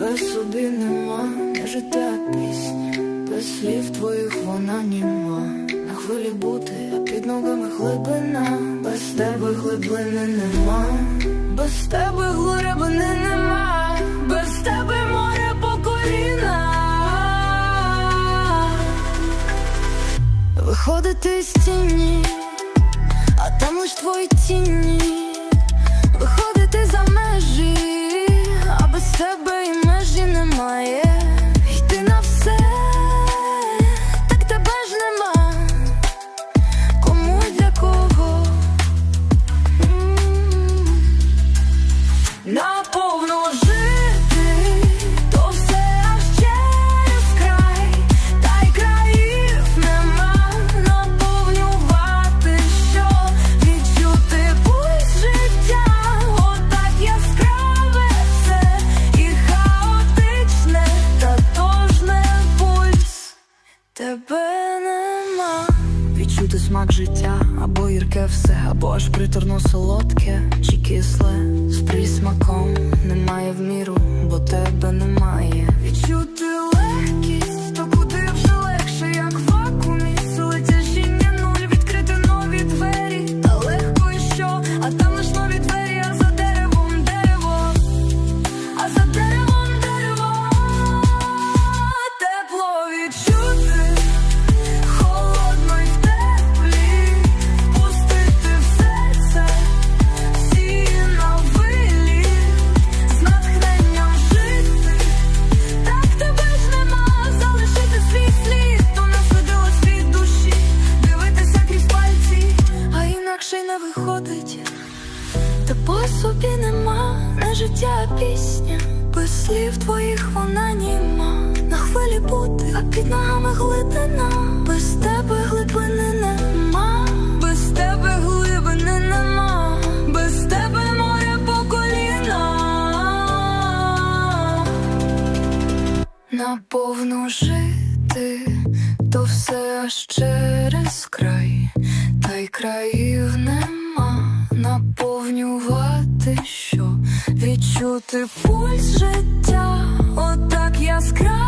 без собі нема, не життя пісня, без слів твоїх вона німа. На хвилі бути, а під ногами глибина, без тебе глибини нема, без тебе глибини нема, без тебе море по коліна. Виходити з тіні, а там лиш твої тіні. Відчути смак життя, або гірке все, або аж приторно солодке чи кисле з присмаком немає в міру, бо тебе немає. Та по собі нема, не життя, пісня, без слів твоїх вона німа. На хвилі бути, а під ногами глибина. Без тебе глибини нема, без тебе глибини нема, без тебе море по коліна. Наповну жити, то все аж через край, та й країв нема, наповнювати що, відчути пульс життя, отак яскраво